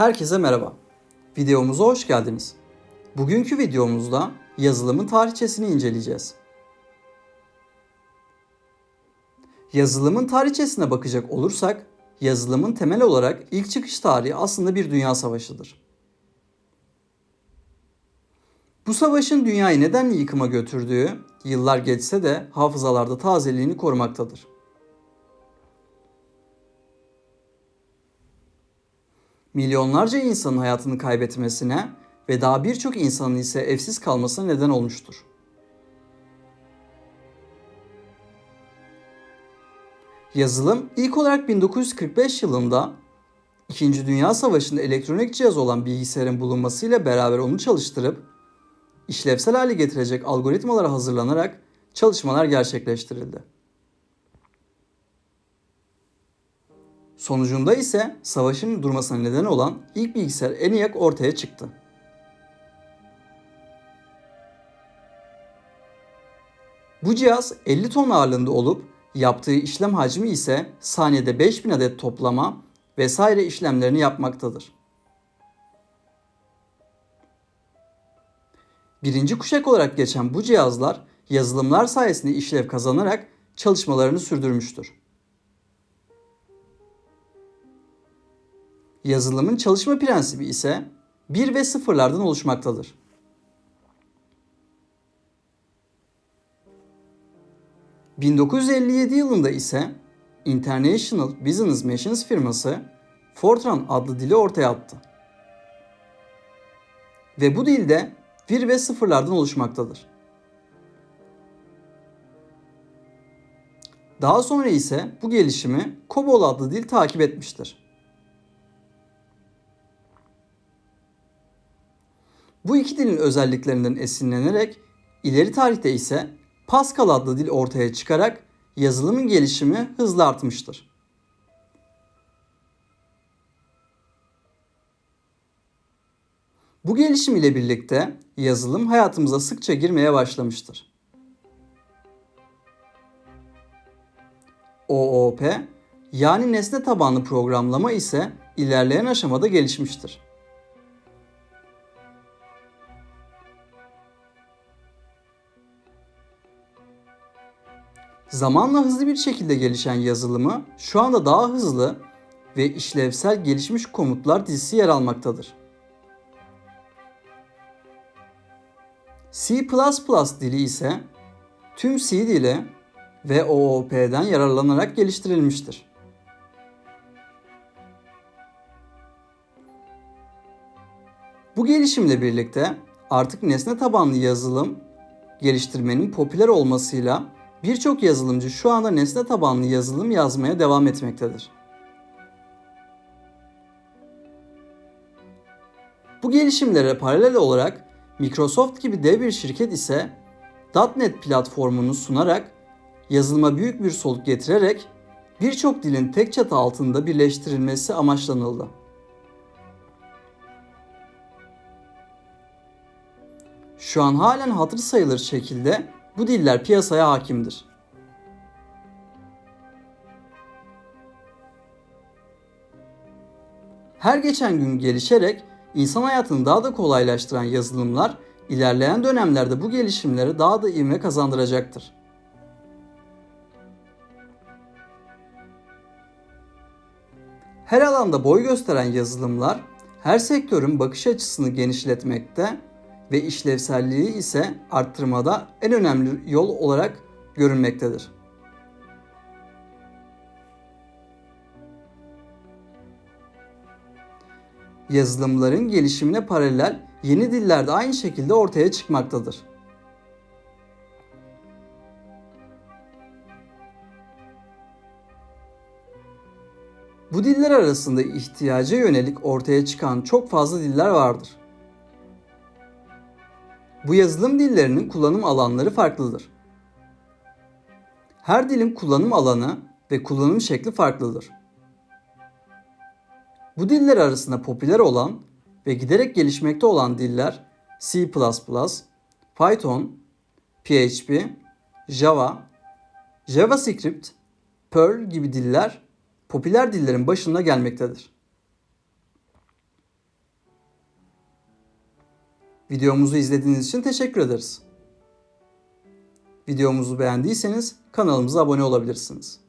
Herkese merhaba. Videomuza hoş geldiniz. Bugünkü videomuzda yazılımın tarihçesini inceleyeceğiz. Yazılımın tarihçesine bakacak olursak, yazılımın temel olarak ilk çıkış tarihi aslında bir dünya savaşıdır. Bu savaşın dünyayı neden yıkıma götürdüğü yıllar geçse de hafızalarda tazeliğini korumaktadır. Milyonlarca insanın hayatını kaybetmesine ve daha birçok insanın ise evsiz kalmasına neden olmuştur. Yazılım ilk olarak 1945 yılında İkinci Dünya Savaşı'nda elektronik cihaz olan bilgisayarın bulunmasıyla beraber onu çalıştırıp işlevsel hale getirecek algoritmalar hazırlanarak çalışmalar gerçekleştirildi. Sonucunda ise savaşın durmasına neden olan ilk bilgisayar ENIAC ortaya çıktı. Bu cihaz 50 ton ağırlığında olup yaptığı işlem hacmi ise saniyede 5000 adet toplama vesaire işlemlerini yapmaktadır. Birinci kuşak olarak geçen bu cihazlar yazılımlar sayesinde işlev kazanarak çalışmalarını sürdürmüştür. Yazılımın çalışma prensibi ise 1 ve sıfırlardan oluşmaktadır. ...1957 yılında ise International Business Machines firması Fortran adlı dili ortaya attı. Ve bu dilde 1 ve sıfırlardan oluşmaktadır. Daha sonra ise bu gelişimi COBOL adlı dil takip etmiştir. Bu iki dilin özelliklerinden esinlenerek ileri tarihte ise Pascal adlı dil ortaya çıkarak yazılımın gelişimi hızla artmıştır. Bu gelişim ile birlikte yazılım hayatımıza sıkça girmeye başlamıştır. OOP yani nesne tabanlı programlama ise ilerleyen aşamada gelişmiştir. Zamanla hızlı bir şekilde gelişen yazılımı şu anda daha hızlı ve işlevsel gelişmiş komutlar dizisi yer almaktadır. C++ dili ise tüm C dili ve OOP'den yararlanarak geliştirilmiştir. Bu gelişimle birlikte artık nesne tabanlı yazılım geliştirmenin popüler olmasıyla Birçok yazılımcı şu anda nesne tabanlı yazılım yazmaya devam etmektedir. Bu gelişimlere paralel olarak Microsoft gibi dev bir şirket ise .NET platformunu sunarak yazılıma büyük bir soluk getirerek birçok dilin tek çatı altında birleştirilmesi amaçlanıldı. Şu an halen hatır sayılır şekilde bu diller piyasaya hakimdir. Her geçen gün gelişerek insan hayatını daha da kolaylaştıran yazılımlar ilerleyen dönemlerde bu gelişimleri daha da ivme kazandıracaktır. Her alanda boy gösteren yazılımlar her sektörün bakış açısını genişletmekte ve işlevselliği ise arttırmada en önemli yol olarak görünmektedir. Yazılımların gelişimine paralel yeni diller de aynı şekilde ortaya çıkmaktadır. Bu diller arasında ihtiyaca yönelik ortaya çıkan çok fazla diller vardır. Bu yazılım dillerinin kullanım alanları farklıdır. Her dilin kullanım alanı ve kullanım şekli farklıdır. Bu diller arasında popüler olan ve giderek gelişmekte olan diller C++, Python, PHP, Java, JavaScript, Perl gibi diller popüler dillerin başında gelmektedir. Videomuzu izlediğiniz için teşekkür ederiz. Videomuzu beğendiyseniz kanalımıza abone olabilirsiniz.